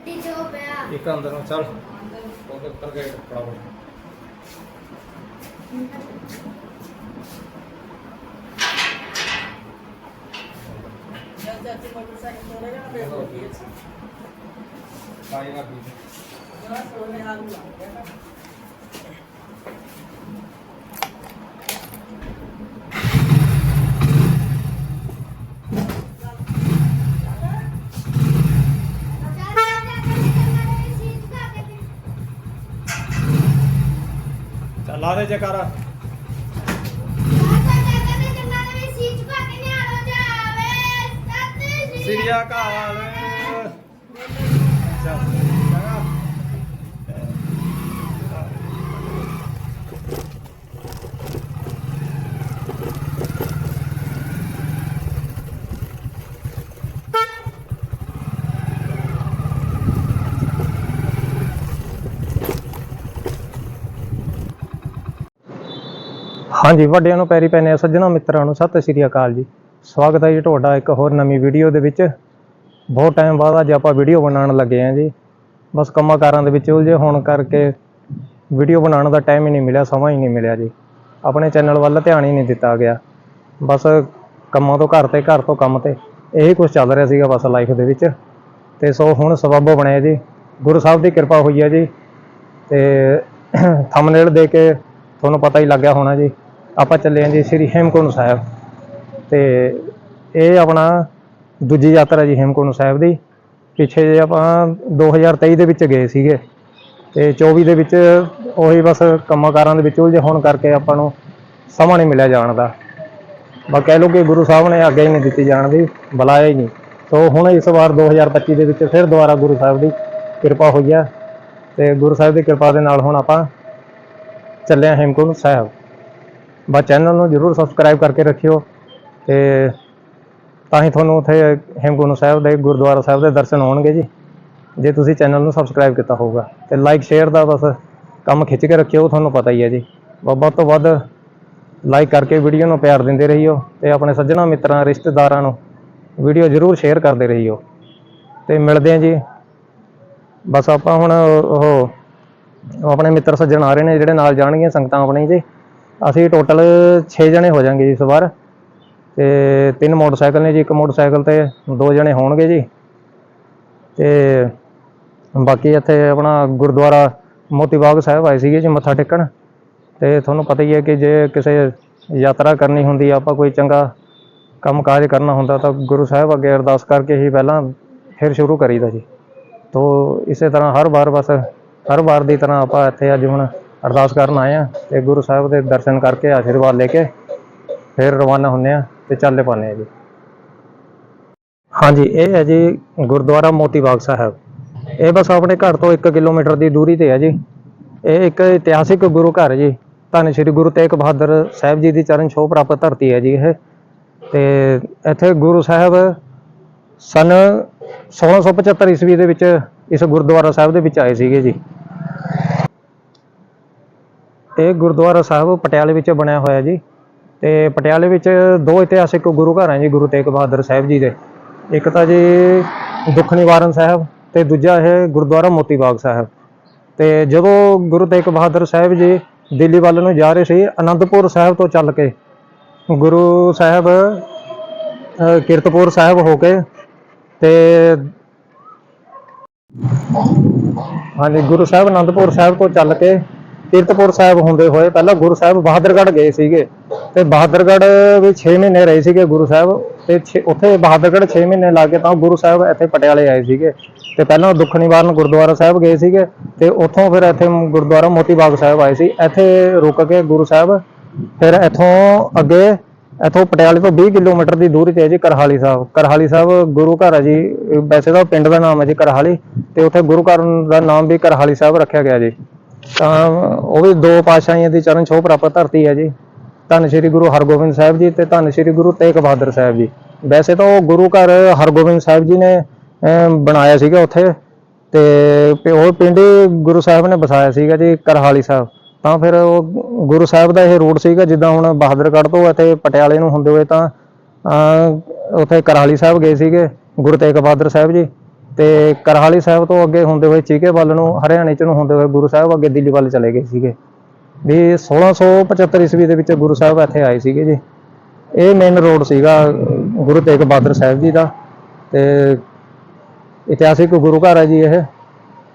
ਗੱਡੀ ਜੋ ਪਿਆ ਇੱਕ ਅੰਦਰ ਨੂੰ ਚੱਲ। ਉਹਦੇ ਉੱਤਰ ਗਏ ਫਟਾਫਟ ਜਦ ਜਦ ਮੋਟਰਸਾਈਕਲ ਤੋਂ ਰਿਹਾ ਫਿਰ ਹੋ ਗਈ ਸੀ। ਆਈ ਨਾ ਵੀ ਜਰਾ ਸੋਨੇ ਹਾਲ ਨੂੰ ਲੱਗ ਆ ਦੇ ਜਕਾਰਾ। ਸਿਰਿਆ ਕਾਲ ਚੱਲ ਹਾਂਜੀ, ਵੱਡਿਆਂ ਨੂੰ ਪੈਰੀ ਪੈਨੇ ਆ, ਸੱਜਣਾ ਮਿੱਤਰਾਂ ਨੂੰ ਸਤਿ ਸ਼੍ਰੀ ਅਕਾਲ ਜੀ। ਸਵਾਗਤ ਹੈ ਜੀ ਤੁਹਾਡਾ ਇੱਕ ਹੋਰ ਨਵੀਂ ਵੀਡੀਓ ਦੇ ਵਿੱਚ। ਬਹੁਤ ਟਾਈਮ ਬਾਅਦ ਅੱਜ ਆਪਾਂ ਵੀਡੀਓ ਬਣਾਉਣ ਲੱਗੇ ਆ ਜੀ। ਬਸ ਕੰਮਾਂ ਕਾਰਾਂ ਦੇ ਵਿੱਚ ਉਲਝੇ ਹੋਣ ਕਰਕੇ ਵੀਡੀਓ ਬਣਾਉਣ ਦਾ ਟਾਈਮ ਹੀ ਨਹੀਂ ਮਿਲਿਆ, ਸਮਾਂ ਹੀ ਨਹੀਂ ਮਿਲਿਆ ਜੀ। ਆਪਣੇ ਚੈਨਲ ਵੱਲ ਧਿਆਨ ਹੀ ਨਹੀਂ ਦਿੱਤਾ ਗਿਆ। ਬਸ ਕੰਮਾਂ ਤੋਂ ਘਰ ਤੇ, ਘਰ ਤੋਂ ਕੰਮ ਤੇ ਇਹੀ ਕੁਝ ਚੱਲ ਰਿਹਾ ਸੀਗਾ ਬਸ ਲਾਈਫ ਦੇ ਵਿੱਚ। ਤੇ ਸੋ ਹੁਣ ਸਬੱਬ ਬਣਿਆ ਜੀ। ਗੁਰੂ ਸਾਹਿਬ ਦੀ ਕਿਰਪਾ ਹੋਈ ਹੈ ਜੀ। ਤੇ ਥੰਬਨੇਲ ਦੇ ਕੇ ਤੁਹਾਨੂੰ ਪਤਾ ਹੀ ਲੱਗਿਆ ਹੋਣਾ ਜੀ। ਆਪਾਂ ਚੱਲੇ ਹਾਂ ਜੀ ਸ੍ਰੀ ਹੇਮਕੁੰਟ ਸਾਹਿਬ। ਤੇ ਇਹ ਆਪਣਾ ਦੂਜੀ ਯਾਤਰਾ ਜੀ ਹੇਮਕੁੰਟ ਸਾਹਿਬ ਦੀ। ਪਿੱਛੇ ਜੇ ਆਪਾਂ 2023 ਦੇ ਵਿੱਚ ਗਏ ਸੀਗੇ। ਤੇ 24 ਦੇ ਵਿੱਚ ਉਹੀ ਬਸ ਕੰਮਾਂ ਕਾਰਾਂ ਦੇ ਵਿੱਚ ਉਲਝੇ ਹੋਣ ਕਰਕੇ ਆਪਾਂ ਨੂੰ ਸਮਾਂ ਨਹੀਂ ਮਿਲਿਆ ਜਾਣ ਦਾ। ਬਸ ਕਹਿ ਲਓ ਕਿ ਗੁਰੂ ਸਾਹਿਬ ਨੇ ਅੱਗੇ ਹੀ ਨਹੀਂ ਦਿੱਤੀ ਜਾਣ ਦੀ, ਬੁਲਾਇਆ ਹੀ ਨਹੀਂ। ਸੋ ਹੁਣ ਇਸ ਵਾਰ 2025 ਦੇ ਵਿੱਚ ਫਿਰ ਦੁਬਾਰਾ ਗੁਰੂ ਸਾਹਿਬ ਦੀ ਕਿਰਪਾ ਹੋਈ ਹੈ ਤੇ ਗੁਰੂ ਸਾਹਿਬ ਦੀ ਕਿਰਪਾ ਦੇ ਨਾਲ ਹੁਣ ਆਪਾਂ ਚੱਲੇ ਹਾਂ ਹੇਮਕੁੰਟ ਸਾਹਿਬ। ਬਸ ਚੈਨਲ ਨੂੰ ਜਰੂਰ ਸਬਸਕ੍ਰਾਈਬ ਕਰਕੇ ਰੱਖਿਓ ਤੇ ਤਾਂ ਹੀ ਤੁਹਾਨੂੰ ਉੱਥੇ ਹੇਮਕੁੰਟ ਸਾਹਿਬ ਦੇ, ਗੁਰਦੁਆਰਾ ਸਾਹਿਬ ਦੇ ਦਰਸ਼ਨ ਹੋਣਗੇ ਜੀ। ਜੇ ਤੁਸੀਂ ਚੈਨਲ ਨੂੰ ਸਬਸਕ੍ਰਾਈਬ ਕੀਤਾ ਹੋਊਗਾ ਤੇ ਲਾਈਕ ਸ਼ੇਅਰ ਦਾ ਬਸ ਕੰਮ ਖਿੱਚ ਕੇ ਰੱਖਿਓ ਤੁਹਾਨੂੰ ਪਤਾ ਹੀ ਹੈ ਜੀ। ਬ- ਵੱਧ ਤੋਂ ਵੱਧ ਲਾਈਕ ਕਰਕੇ ਵੀਡੀਓ ਨੂੰ ਪਿਆਰ ਦਿੰਦੇ ਰਹੀਓ ਤੇ ਆਪਣੇ ਸੱਜਣਾ ਮਿੱਤਰਾਂ, ਰਿਸ਼ਤੇਦਾਰਾਂ ਨੂੰ ਵੀਡੀਓ ਜਰੂਰ ਸ਼ੇਅਰ ਕਰਦੇ ਰਹੀਓ। ਤੇ ਮਿਲਦੇ ਹਾਂ ਜੀ। ਬਸ ਆਪਾਂ ਹੁਣ ਉਹ ਉਹ ਆਪਣੇ ਮਿੱਤਰ ਸੱਜਣ ਆ ਰਹੇ ਨੇ, ਜਿਹੜੇ ਨਾਲ ਜਾਣਗੀਆਂ ਸੰਗਤਾਂ ਆਪਣੇ ਜੀ। ਅਸੀਂ ਟੋਟਲ 6 ਜਣੇ ਹੋ ਜਾਾਂਗੇ ਜੀ ਸਵਾਰ ਵਾਰ। ਤੇ ਤਿੰਨ ਮੋਟਰਸਾਈਕਲ ਨੇ ਜੀ, ਇੱਕ ਮੋਟਰਸਾਈਕਲ ਤੇ ਦੋ ਜਣੇ ਹੋਣਗੇ ਜੀ। ਤੇ ਬਾਕੀ ਇੱਥੇ ਆਪਣਾ ਗੁਰਦੁਆਰਾ ਮੋਤੀ ਬਾਗ ਸਾਹਿਬ ਆਏ ਸੀਗੇ ਜੀ, ਮੱਥਾ ਟੇਕਣ। ਤੇ ਤੁਹਾਨੂੰ ਪਤਾ ਹੀ ਹੈ ਕਿ ਜੇ ਕਿਸੇ ਯਾਤਰਾ ਕਰਨੀ ਹੁੰਦੀ, ਆਪਾਂ ਕੋਈ ਚੰਗਾ ਕੰਮ ਕਾਜ ਕਰਨਾ ਹੁੰਦਾ, ਤਾਂ ਗੁਰੂ ਸਾਹਿਬ ਅੱਗੇ ਅਰਦਾਸ ਕਰਕੇ ਹੀ ਪਹਿਲਾਂ ਫਿਰ ਸ਼ੁਰੂ ਕਰੀਦਾ ਜੀ। ਤੋ ਇਸੇ ਤਰ੍ਹਾਂ ਹਰ ਵਾਰ ਬਸ, ਹਰ ਵਾਰ ਦੀ ਤਰ੍ਹਾਂ ਆਪਾਂ ਇੱਥੇ ਅੱਜ ਹੁਣ ਅਰਦਾਸ ਕਰਨ ਆਏ ਆ ਤੇ ਗੁਰੂ ਸਾਹਿਬ ਦੇ ਦਰਸ਼ਨ ਕਰਕੇ ਆਸ਼ੀਰਵਾਦ ਲੈ ਕੇ ਫਿਰ ਰਵਾਨਾ ਹੁੰਨੇ ਆ ਤੇ ਚੱਲੇ ਪਾਉਂਦੇ ਆ ਜੀ। ਹਾਂਜੀ, ਇਹ ਹੈ ਜੀ ਗੁਰਦੁਆਰਾ ਮੋਤੀ ਬਾਗ ਸਾਹਿਬ। ਇਹ ਬਸ ਆਪਣੇ ਘਰ ਤੋਂ 1 ਕਿਲੋਮੀਟਰ ਦੀ ਦੂਰੀ ਤੇ ਹੈ ਜੀ। ਇਹ ਇੱਕ ਇਤਿਹਾਸਿਕ ਗੁਰੂ ਘਰ ਜੀ। ਧੰਨ ਸ਼੍ਰੀ ਗੁਰੂ ਤੇਗ ਬਹਾਦਰ ਸਾਹਿਬ ਜੀ ਦੀ ਚਰਨ ਛੋਹ ਪ੍ਰਾਪਤ ਧਰਤੀ ਹੈ ਜੀ ਇਹ। ਤੇ ਇੱਥੇ ਗੁਰੂ ਸਾਹਿਬ ਸਨ 1675 ਈਸਵੀ ਦੇ ਵਿੱਚ ਇਸ ਗੁਰਦੁਆਰਾ ਸਾਹਿਬ ਦੇ ਵਿੱਚ ਆਏ ਸੀਗੇ ਜੀ। ਇਹ ਗੁਰਦੁਆਰਾ ਸਾਹਿਬ ਪਟਿਆਲੇ ਵਿੱਚ ਬਣਿਆ ਹੋਇਆ ਜੀ। ਤੇ ਪਟਿਆਲੇ ਵਿੱਚ ਦੋ ਇਤਿਹਾਸਿਕ ਗੁਰੂ ਘਰ ਹੈ ਜੀ, ਗੁਰੂ ਤੇਗ ਬਹਾਦਰ ਸਾਹਿਬ ਜੀ ਦੇ। ਇੱਕ ਤਾਂ ਜੀ ਦੁੱਖ ਨਿਵਾਰਨ ਸਾਹਿਬ ਤੇ ਦੂਜਾ ਇਹ ਗੁਰਦੁਆਰਾ ਮੋਤੀ ਬਾਗ ਸਾਹਿਬ। ਤੇ ਜਦੋਂ ਗੁਰੂ ਤੇਗ ਬਹਾਦਰ ਸਾਹਿਬ ਜੀ ਦਿੱਲੀ ਵੱਲ ਨੂੰ ਜਾ ਰਹੇ ਸੀ, ਅਨੰਦਪੁਰ ਸਾਹਿਬ ਤੋਂ ਚੱਲ ਕੇ ਗੁਰੂ ਸਾਹਿਬ ਅਹ ਕੀਰਤਪੁਰ ਸਾਹਿਬ ਹੋ ਕੇ ਤੇ ਹਾਂਜੀ, ਗੁਰੂ ਸਾਹਿਬ ਅਨੰਦਪੁਰ ਸਾਹਿਬ ਤੋਂ ਚੱਲ ਕੇ ਕੀਰਤਪੁਰ ਸਾਹਿਬ ਹੁੰਦੇ ਹੋਏ, ਪਹਿਲਾਂ ਗੁਰੂ ਸਾਹਿਬ ਬਹਾਦਰਗੜ੍ਹ ਗਏ ਸੀਗੇ ਤੇ ਬਹਾਦਰਗੜ੍ਹ ਵੀ 6 ਮਹੀਨੇ ਰਹੇ ਸੀਗੇ ਗੁਰੂ ਸਾਹਿਬ ਤੇ ਉੱਥੇ ਬਹਾਦਰਗੜ੍ਹ 6 ਮਹੀਨੇ ਲਾ ਕੇ ਤਾਂ ਗੁਰੂ ਸਾਹਿਬ ਇੱਥੇ ਪਟਿਆਲੇ ਆਏ ਸੀਗੇ ਤੇ ਪਹਿਲਾਂ ਦੁੱਖ ਨਿਵਾਰਨ ਗੁਰਦੁਆਰਾ ਸਾਹਿਬ ਗਏ ਸੀਗੇ ਤੇ ਉੱਥੋਂ ਫਿਰ ਇੱਥੇ ਗੁਰਦੁਆਰਾ ਮੋਤੀ ਬਾਗ ਸਾਹਿਬ ਆਏ ਸੀ, ਇੱਥੇ ਰੁਕ ਕੇ ਗੁਰੂ ਸਾਹਿਬ ਫਿਰ ਇੱਥੋਂ ਅੱਗੇ ਇੱਥੋਂ ਪਟਿਆਲੇ ਤੋਂ 20 ਕਿਲੋਮੀਟਰ ਦੀ ਦੂਰੀ ਤੇ ਹੈ ਜੀ ਕਰਹਾਲੀ ਸਾਹਿਬ ਕਰਹਾਲੀ ਸਾਹਿਬ ਗੁਰੂ ਘਰ ਹੈ ਜੀ, ਵੈਸੇ ਤਾਂ ਪਿੰਡ ਦਾ ਨਾਮ ਹੈ ਜੀ ਕਰਹਾਲੀ ਤੇ ਉੱਥੇ ਗੁਰੂ ਘਰ ਦਾ ਨਾਮ ਵੀ ਕਰਹਾਲੀ ਸਾਹਿਬ ਰੱਖਿਆ ਗਿਆ ਜੀ। ਤਾਂ ਉਹ ਵੀ ਦੋ ਪਾਤਸ਼ਾਹੀਆਂ ਦੀ ਚਰਨ ਛੋਹ ਪ੍ਰਾਪਤ ਧਰਤੀ ਹੈ ਜੀ। ਧੰਨ ਸ਼੍ਰੀ ਗੁਰੂ ਹਰਗੋਬਿੰਦ ਸਾਹਿਬ ਜੀ ਤੇ ਧੰਨ ਸ਼੍ਰੀ ਗੁਰੂ ਤੇਗ ਬਹਾਦਰ ਸਾਹਿਬ ਜੀ। ਵੈਸੇ ਤਾਂ ਉਹ ਗੁਰੂ ਘਰ ਹਰਗੋਬਿੰਦ ਸਾਹਿਬ ਜੀ ਨੇ ਅਮ, ਬਣਾਇਆ ਸੀਗਾ ਉੱਥੇ ਤੇ ਉਹ ਪਿੰਡ ਹੀ ਗੁਰੂ ਸਾਹਿਬ ਨੇ ਵਸਾਇਆ ਸੀਗਾ ਜੀ ਕਰਹਾਲੀ ਸਾਹਿਬ। ਤਾਂ ਫਿਰ ਉਹ ਗੁਰੂ ਸਾਹਿਬ ਦਾ ਇਹ ਰੂਟ ਸੀਗਾ ਜਿੱਦਾਂ ਹੁਣ ਬਹਾਦਰਗੜ੍ਹ ਤੋਂ ਇੱਥੇ ਪਟਿਆਲੇ ਨੂੰ ਹੁੰਦੇ ਹੋਏ ਤਾਂ ਅਮ, ਉੱਥੇ ਕਰਹਾਲੀ ਸਾਹਿਬ ਗਏ ਸੀਗੇ ਗੁਰੂ ਤੇਗ ਬਹਾਦਰ ਸਾਹਿਬ ਜੀ। ਤੇ ਕਰਹਾਲੀ ਸਾਹਿਬ ਤੋਂ ਅੱਗੇ ਹੁੰਦੇ ਹੋਏ ਚੀਕੇ ਵੱਲ ਨੂੰ, ਹਰਿਆਣੇ ਚ ਨੂੰ ਹੁੰਦੇ ਹੋਏ ਗੁਰੂ ਸਾਹਿਬ ਅੱਗੇ ਦਿੱਲੀ ਵੱਲ ਚਲੇ ਗਏ ਸੀਗੇ। ਵੀ 1675 ਈਸਵੀ ਦੇ ਵਿੱਚ ਗੁਰੂ ਸਾਹਿਬ ਇੱਥੇ ਆਏ ਸੀਗੇ ਜੀ। ਇਹ ਮੇਨ ਰੋਡ ਸੀਗਾ ਗੁਰੂ ਤੇਗ ਬਹਾਦਰ ਸਾਹਿਬ ਜੀ ਦਾ ਤੇ ਇਤਿਹਾਸਿਕ ਗੁਰੂ ਘਰ ਹੈ ਜੀ ਇਹ।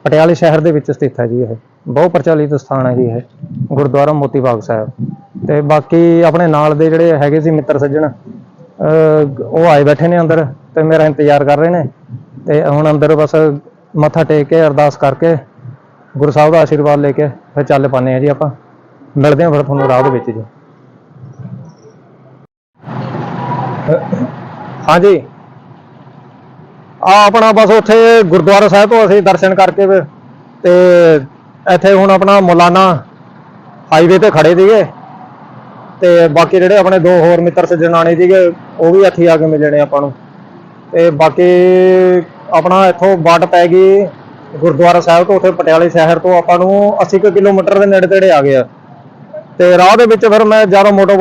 ਪਟਿਆਲੇ ਸ਼ਹਿਰ ਦੇ ਵਿੱਚ ਸਥਿਤ ਹੈ ਜੀ ਇਹ। ਬਹੁਤ ਪ੍ਰਚਲਿਤ ਸਥਾਨ ਹੈ ਜੀ ਇਹ, ਗੁਰਦੁਆਰਾ ਮੋਤੀ ਬਾਗ ਸਾਹਿਬ। ਤੇ ਬਾਕੀ ਆਪਣੇ ਨਾਲ ਦੇ ਜਿਹੜੇ ਹੈਗੇ ਸੀ ਮਿੱਤਰ ਸੱਜਣ ਉਹ ਆਏ ਬੈਠੇ ਨੇ ਅੰਦਰ ਤੇ ਮੇਰਾ ਇੰਤਜ਼ਾਰ ਕਰ ਰਹੇ ਨੇ। ਤੇ ਹੁਣ ਅੰਦਰ ਬਸ ਮੱਥਾ ਟੇਕ ਕੇ ਅਰਦਾਸ ਕਰਕੇ ਗੁਰੂ ਸਾਹਿਬ ਦਾ ਆਸ਼ੀਰਵਾਦ ਲੈ ਕੇ ਫਿਰ ਚੱਲ ਪਾਨੇ ਆ ਜੀ ਆਪਾਂ। ਮਿਲਦੇ ਹਾਂ ਫਿਰ ਤੁਹਾਨੂੰ ਰਾਹ ਦੇ ਵਿੱਚ ਜੀ। ਹਾਂਜੀ ਆ ਆਪਣਾ ਬਸ ਉੱਥੇ ਗੁਰਦੁਆਰਾ ਸਾਹਿਬ ਤੋਂ ਅਸੀਂ ਦਰਸ਼ਨ ਕਰਕੇ ਫਿਰ ਤੇ ਇੱਥੇ ਹੁਣ ਆਪਣਾ ਮੌਲਾਨਾ ਹਾਈਵੇ ਤੇ ਖੜੇ ਸੀਗੇ। ਤੇ ਬਾਕੀ ਜਿਹੜੇ ਆਪਣੇ ਦੋ ਹੋਰ ਮਿੱਤਰ ਸੱਜਣ ਸੀਗੇ, ਉਹ ਵੀ ਇੱਥੇ ਆ ਕੇ ਮਿਲਣੇ ਆਪਾਂ ਨੂੰ। ਤੇ ਬਾਕੀ ਆਪਣਾ ਇੱਥੋਂ ਵੱਟ ਪੈ ਗਈ ਗੁਰਦੁਆਰਾ ਸਾਹਿਬ ਤੋਂ, ਉੱਥੇ ਪਟਿਆਲੇ ਸ਼ਹਿਰ ਤੋਂ। ਆਪਾਂ ਨੂੰ 80 ਕੁ ਕਿਲੋਮੀਟਰ ਦੇ ਨੇੜੇ ਤੇੜੇ ਆ ਗਏ ਆ ਤੇ ਰਾਹ ਦੇ ਵਿੱਚ ਫਿਰ ਮੈਂ ਜ਼ਿਆਦਾ ਮੋਟੋ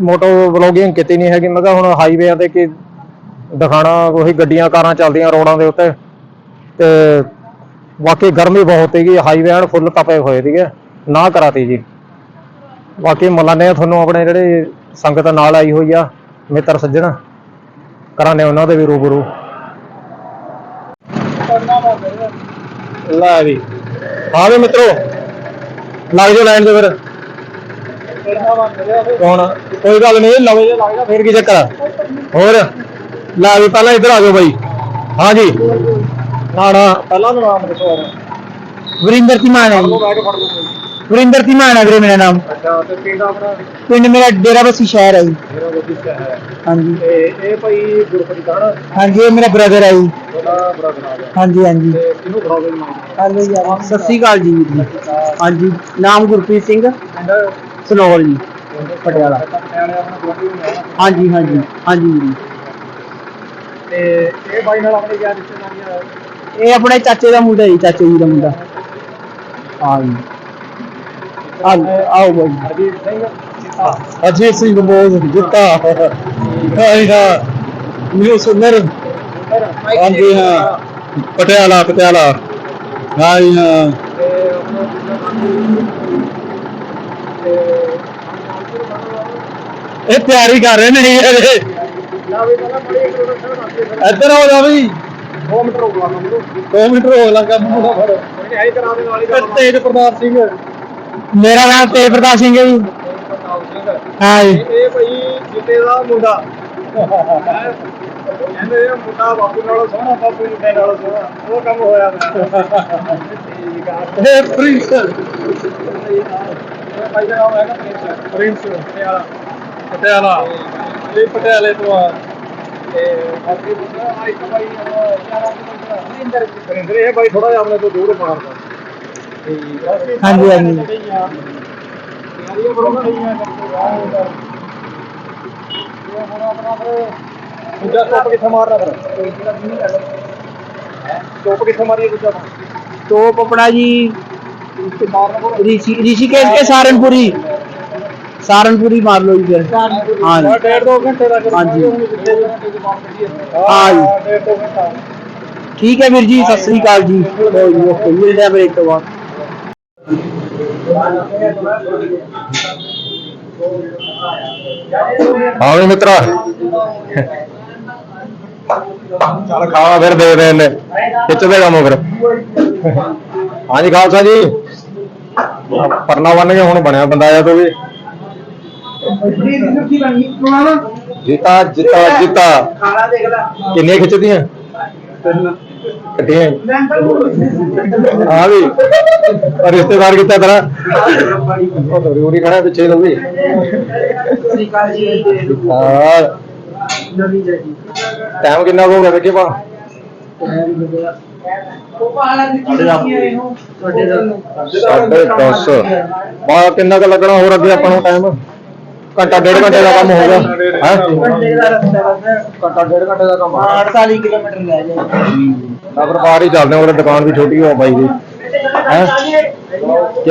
ਮੋਟੋ ਵਲੋਗਿੰਗ ਕੀਤੀ ਨਹੀਂ ਹੈਗੀ। ਮੈਂ ਕਿਹਾ ਹੁਣ ਹਾਈਵੇਆਂ ਤੇ ਕੀ ਦਿਖਾਣਾ, ਉਹੀ ਗੱਡੀਆਂ, ਕਾਰਾਂ ਚੱਲਦੀਆਂ ਰੋਡਾਂ ਦੇ ਉੱਤੇ। ਤੇ ਬਾਕੀ ਗਰਮੀ ਬਹੁਤ ਸੀਗੀ ਹਾਈਵੇ ਐਨ ਫੁੱਲ ਤਪੇ ਹੋਏ ਸੀਗੇ। ਨਾ ਕਰਾਤੀ ਜੀ। ਬਾਕੀ ਮਲਾਨੇ ਤੁਹਾਨੂੰ ਆਪਣੇ ਜਿਹੜੇ ਸੰਗਤ ਨਾਲ ਆਈ ਹੋਈ ਆ, ਮਿੱਤਰ ਸੱਜਣ ਕਰਾਨੇ ਉਹਨਾਂ ਦੇ ਵੀ ਰੂਬਰੂ। ਲੈ ਵੀ। ਹਾਂ ਵੀ ਮਿੱਤਰੋ ਲੱਗ ਜਾਓ ਲਾਈਨ ਤੇ ਫਿਰ ਹੁਣ ਕੋਈ ਗੱਲ ਨਹੀਂ ਲਵੇ ਜੇ ਲੱਗਦਾ ਫਿਰ ਕੀ ਚੱਕਰ ਆ? ਹੋਰ ਲੈ ਵੀ ਪਹਿਲਾਂ ਇੱਧਰ ਆ ਜਾਓ ਬਾਈ। ਹਾਂ ਜੀ। ਨਾ ਨਾ ਪਹਿਲਾਂ ਤਾਂ ਨਾਮ ਦੱਸੋ ਵਰਿੰਦਰ ਧੀਮਾਨ ਹੈ ਜੀ। ਬੈਠ ਫੜ ਲਓ ਵਰਿੰਦਰ ਧੀਮਾਨ ਹੈ ਵੀਰੇ ਮੇਰਾ ਨਾਮ? ਅੱਛਾ ਤੇ ਪਿੰਡ ਆਪਣਾ? ਪਿੰਡ ਮੇਰਾ ਡੇਰਾ ਬਸੀ ਸ਼ਹਿਰ ਹੈ ਜੀ। ਮੇਰਾ ਗੋਦੀ ਹੈ। ਹਾਂਜੀ। ਤੇ ਇਹ ਭਾਈ ਗੁਰਪ੍ਰੀਤ ਹਾਂਜੀ ਇਹ ਮੇਰਾ ਬ੍ਰਦਰ ਹੈ ਜੀ। ਹਾਂਜੀ ਹਾਂਜੀ। ਤੇ ਹੈਲੋ ਜੀ? ਸਤਿ ਸ੍ਰੀ ਅਕਾਲ ਜੀ ਵੀਰ ਜੀ। ਹਾਂਜੀ ਨਾਮ ਗੁਰਪ੍ਰੀਤ ਸਿੰਘ। ਪਿੰਡ? ਸਨੌਰ ਜੀ ਪਟਿਆਲਾ। ਆਪਣਾ ਹਾਂਜੀ ਹਾਂਜੀ। ਹਾਂਜੀ ਵੀਰ ਜੀ। ਤੇ ਇਹ ਬਾਈ ਨਾਲ ਆਪਣੇ ਯਾਰ ਰਿਸ਼ਤੇਦਾਰੀਆਂ ਇਹ ਆਪਣੇ ਚਾਚੇ ਦਾ ਮੁੰਡਾ ਜੀ ਚਾਚੇ ਜੀ ਦਾ ਮੁੰਡਾ। ਹਾਂ ਜੀ। ਆਓ ਆਓ ਬਾਈ ਹਰਜੀਤ ਸਿੰਘ। ਅਜੀਤ ਸਿੰਘ ਬੋਲ ਜਿੱਤਾ ਹਾਈ ਹਾਂ। ਨਿਊ ਸੁਨਰ ਹਾਂਜੀ, ਹਾਂ। ਪਟਿਆਲਾ ਪਟਿਆਲਾ। ਹਾਂ ਤੇ ਆਪਣਾ ਇਹ ਤਿਆਰੀ ਕਰ ਰਹੇ ਨੇ ਯਾਰ ਇਹ। ਇੱਧਰ ਹੋ ਜਾ ਬਈ। 2 ਮਿੰਟ ਰੁਕ ਲਾ ਮੈਨੂੰ 2 ਮਿੰਟ ਹੋ ਲੱਗਾ ਮੂੰਹ ਫੜ ਨਹੀਂ ਆਈ ਕਰਾ ਦੇਣ ਵਾਲੀ ਗੱਲ ਤੇਜ ਪ੍ਰਤਾਪ ਸਿੰਘ। ਮੇਰਾ ਨਾਮ ਤੇਜ ਪ੍ਰਤਾਪ ਸਿੰਘ ਹੈ ਜੀ। ਹਾਂ ਜੀ। ਇਹ ਭਾਈ ਜਿੱਤੇ ਦਾ ਮੁੰਡਾ। ਕਹਿੰਦੇ ਇਹ ਮੁੰਡਾ ਬਾਪੂ ਨਾਲੋਂ ਸੋਹਣਾ ਬਾਪੂ ਮੁੰਡੇ ਨਾਲੋਂ ਸੋਹਣਾ। ਉਹ ਕੰਮ ਹੋਇਆ ਠੀਕ ਆ ਇਹ ਪ੍ਰਿੰਸ। ਇਹ ਭਾਈ ਦਾ ਨਾਮ ਹੈਗਾ ਪ੍ਰਿੰਸ। ਪ੍ਰਿੰਸ। ਪਟਿਆਲਾ। ਪਟਿਆਲਾ। ਇਹ ਪਟਿਆਲੇ ਤੋਂ ਆ। ਤੇ ਬਾਕੀ ਦੂਸਰਾ ਆਈ ਭਾਈ ਯਾਰਾ ਇੰਦਰ ਪ੍ਰਿੰਸ ਇਹ ਭਾਈ ਥੋੜਾ ਜਿਹਾ ਆਪਣੇ ਤੋਂ ਦੂਰ ਮਾਰਦਾ। ਹਾਂਜੀ, ਹਾਂਜੀ। ਯਾਰੀਆਂ ਬੜੋ ਖਈਆਂ ਕਰਦੇ ਆ। ਇਹ ਹੁਣ ਆਪਣਾ ਫਿਰ ਦੂਜਾ ਸਟੋਪ ਕਿੱਥੇ ਮਾਰਨਾ ਫਿਰ ਸਟੋਪ ਕਿੱਥੇ ਮਾਰੀਏ ਦੂਜਾ ਟੋਪ ਆਪਣਾ ਜੀ ਮਾਰਨਾ ਕੋਲ ऋषि ऋषिकेश के सहारनपुरी सहारनपुरी मार लो जी फिर हाँ जी ਡੇਢ ਦੋ ਘੰਟੇ ਦਾ ਹਾਂਜੀ। ਹਾਂ ਹਾਂ ਜੀ। ਡੇਢ ਦੋ ਘੰਟਾ ठीक है वीर जी सत श्री अकाल जी लो जी ओके मिलते हैं ब्रेक तो बाद ਹਾਂ ਵੀ ਮਿੱਤਰਾ ਚੱਲ ਖਾਵਾ ਫਿਰ ਦੇ ਦੇ ਨੇ ਖਿੱਚੋ ਦੇ ਕੰਮ ਫਿਰ। ਹਾਂਜੀ ਖਾਲਸਾ ਜੀ। ਪਰਨਾ ਬਣ ਗਿਆ ਹੁਣ ਬਣਿਆ ਬੰਦਾ ਆ ਤੋ ਵੀ। ਜਿੱਤਾ ਜਿੱਤਾ ਜਿੱਤਾ। ਖਾਣਾ ਦੇਖ ਲੈ ਕਿੰਨੇ ਖਿੱਚਦੀਆਂ ਕੱਟੀਆਂ। ਆ ਵੀ। ਰਿਸ਼ਤੇਦਾਰ ਕਿੱਥੇ ਤੇਰਾ? ਉਹ ਜ਼ਰੂਰੀ ਖੜਾ ਪਿੱਛੇ ਲੰਬੀ ਸ੍ਰੀ ਕਾਲ ਜੀ। ਹਾਂ। ਟਾਈਮ ਕਿੰਨਾ ਹੋ ਗਿਆ ਵੇਖੇ ਪਾ ਤੁਹਾਡੇ ਕਿੰਨਾ ਕੁ ਲੱਗਣਾ ਹੋਰ ਅੱਗੇ ਆਪਾਂ ਨੂੰ ਟਾਈਮ ਘੰਟਾ ਡੇਢ ਘੰਟੇ ਦਾ ਕੰਮ ਹੋ ਗਿਆ। ਹੈ? ਘੰਟਾ ਡੇਢ ਘੰਟੇ ਦਾ ਕੰਮ ਆ। 48 ਕਿਲੋਮੀਟਰ ਲੈ ਜਾਏ ਤਾਂ ਫਿਰ ਬਾਹਰ ਹੀ ਚੱਲਦੇ ਹਾਂ ਦੁਕਾਨ ਵੀ ਛੋਟੀ ਹੋ ਬਾਈ ਦੀ। ਹੈ? ਕੀ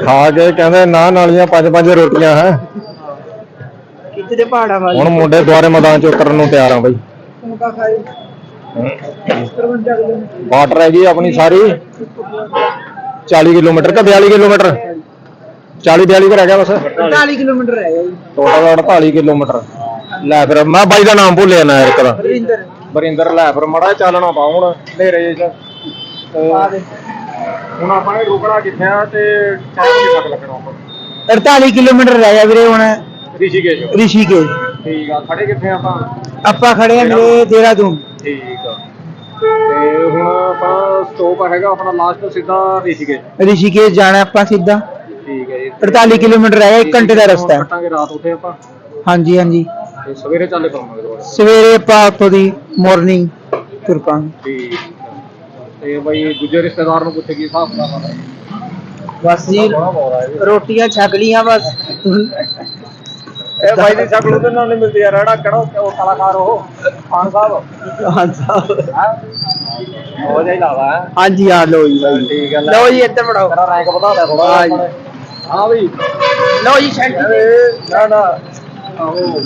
ਖਾ ਕੇ ਕਹਿੰਦੇ ਨਾ ਨਾਲੀਆਂ ਪੰਜ ਪੰਜ ਰੋਟੀਆਂ ਹੈ। ਕਿਤੇ ਦੇ ਪਹਾੜਾਂ ਵਾਲੀ? ਹੁਣ ਮੁੰਡੇ ਦੁਆਰੇ ਮੈਦਾਨ ਚ ਉਤਰਨ ਨੂੰ ਤਿਆਰ ਆ ਬਈ। ਹੁਣ ਕਾ ਖਾਈ 53 ਵਾਟਰ ਹੈਗੀ ਆਪਣੀ ਸਾਰੀ। 40 ਕਿਲੋਮੀਟਰ ਕਿ 42 ਕਿਲੋਮੀਟਰ? 40 42 ਕਰ ਰਹਿ ਗਿਆ ਬਸ। 45 ਕਿਲੋਮੀਟਰ ਰਹਿ ਗਿਆ ਜੀ। Total 48 kilometre. ਲੈ ਫਿਰ ਮੈਂ ਬਾਈ ਦਾ ਨਾਮ ਭੁੱਲਿਆ ਨਾ ਇੱਕ ਦਾ। ਰਵਿੰਦਰ ਬਰਿੰਦਰ ਲੈ ਫਿਰ ਮੜਾ ਚੱਲਣਾ ਪਾ ਹੁਣ ਹਨੇਰੇ ਚ। ਤੇ ਆ ਦੇ। ਹੁਣ ਆਪਾਂ ਨੇ ਰੁਕਣਾ ਕਿੱਥੇ ਆ ਤੇ ਟਾਈਮ ਕਿੰਨਾ ਕੁ ਲੱਗਣਾ ਆਪਾਂ। 48 ਕਿਲੋਮੀਟਰ ਰਹਿ ਗਿਆ ਵੀਰੇ ਹੁਣ। ਰਿਸ਼ੀਕੇਸ਼। ਰਿਸ਼ੀਕੇਸ਼। ਠੀਕ ਆ ਖੜੇ ਕਿੱਥੇ ਆ ਆਪਾਂ? ਆਪਾਂ ਖੜੇ ਆ ਮੇਰੇ ਦੇਹਰਾਦੂਨ। ਠੀਕ ਆ। ਤੇ ਹੁਣ ਆਪਾਂ ਸਟੋਪ ਹੈਗਾ ਆਪਣਾ ਲਾਸਟ ਸਿੱਧਾ ਰਿਸ਼ੀਕੇਸ਼। ਰਿਸ਼ੀਕੇਸ਼ ਜਾਣਾ ਆਪਾਂ ਸਿੱਧਾ। ਠੀਕ ਹੈ ਜੀ। 48 ਕਿਲੋਮੀਟਰ ਰਹਿ ਗਿਆ 1 ਘੰਟੇ ਦਾ ਰਸਤਾ ਹੈ। ਕੱਟਾਂਗੇ ਰਾਤ ਉੱਥੇ ਆਪਾਂ। ਹਾਂਜੀ ਹਾਂਜੀ। ਤੇ ਸਵੇਰੇ ਚੱਲੇ ਪਾਵਾਂਗੇ ਦੁਬਾਰਾ। ਸਵੇਰੇ ਆਪਾਂ ਉੱਥੋਂ ਦੀ ਮਾਰਨਿੰਗ ਤੁਰ ਪਾਂਗੇ। ਠੀਕ। ਤੇ ਬਈ ਦੂਜੇ ਰਿਸ਼ਤੇਦਾਰ ਨੂੰ ਪੁੱਛੇ ਕੀ ਹਿਸਾਬ ਕਿਤਾਬ ਆ। ਬਸ ਜੀ ਰੋਟੀਆਂ ਛਕ ਲੀਆਂ ਬਸ। ਇਹ ਬਾਈ ਦੀ ਸ਼ਕਲ ਉਹਦੇ ਨਾਲ ਨਹੀਂ ਮਿਲਦੀ ਯਾਰ ਇਹੜਾ ਕਿਹੜਾ ਉਹ ਕਲਾਕਾਰ ਉਹ ਖਾਨ ਸਾਹਿਬ? ਹਾਂ ਸਾਹਿਬ। ਹੋ? ਜਾਈ ਲਾਵਾ ਹੈ ਹਾਂਜੀ ਆ ਲਓ ਜੀ ਬਾਈ ਠੀਕ ਹੈ ਲਓ ਜੀ ਇੱਧਰ ਫੜਾਓ ਤੇਰਾ ਰੈਂਕ ਵਧਾ ਦੇ ਥੋੜਾ ਹਾਂ ਜੀ। ਹਾਂ ਬਈ। ਲਓ ਜੀ ਸ਼ੈਂਟੀ ਨਾ ਨਾ। ਆਹੋ।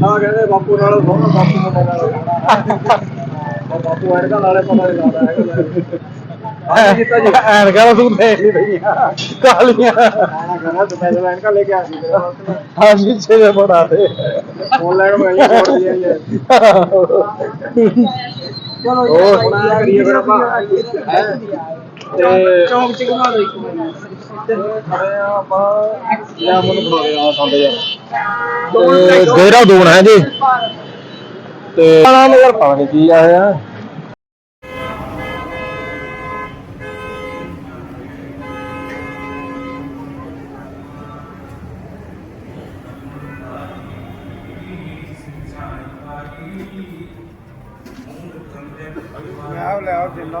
ਨਾ ਕਹਿੰਦੇ ਬਾਪੂ ਨਾਲ ਸੋਹਣਾ ਬਾਪੂ ਨਾਲ ਬਾਪੂ ਐਨਕਾਂ ਨਾਲੇ ਪਤਾ ਨਹੀਂ ਲੱਗਦਾ ਹੈਗਾ ਹਾਂ ਜਿੱਤਾ ਜੀ? ਐਨਕਾਂ ਦਾ ਸੂਟ ਦੇਖ ਲਈ ਭਈਆ ਕਾਲੀਆਂ। ਆਣਾ ਕਹਿੰਦਾ ਤੂੰ ਪੈਸੇ ਐਨਕਾਂ ਲੈ ਕੇ ਆ ਸੀ ਹਾਂ ਪਿੱਛੇ ਦੇ। ਬੜਾ ਤੇ ਆਨਲਾਈਨ ਮੈਂ ਮੋੜ ਦਿਆ ਯਾਰ ਚਲੋ ਹੋਰ। ਹੁਣ ਐਂ ਕਰੀਏ ਫਿਰ ਆਪਾਂ। ਹੈਂ? ਤੇ ਚੌਂਕ ਚ ਘੁਮਾ ਦਿਓ ਇੱਕ ਮਿੰਟ ਖੜੇ ਆ ਆਪਾਂ ਲਿਆ ਮੈਨੂੰ ਬਣਾ ਦੇ ਆ ਸੰਦ ਜਾ। ਤੇ ਦੇਹਰਾਦੂਨ ਹੈ ਜੀ ਤੇ ਨਾਮ ਯਾਰ ਪਤਾ ਨਹੀਂ ਕੀ ਆਇਆ ਮੈਂ ਲੈ ਆਓ ਜਿੰਨਾ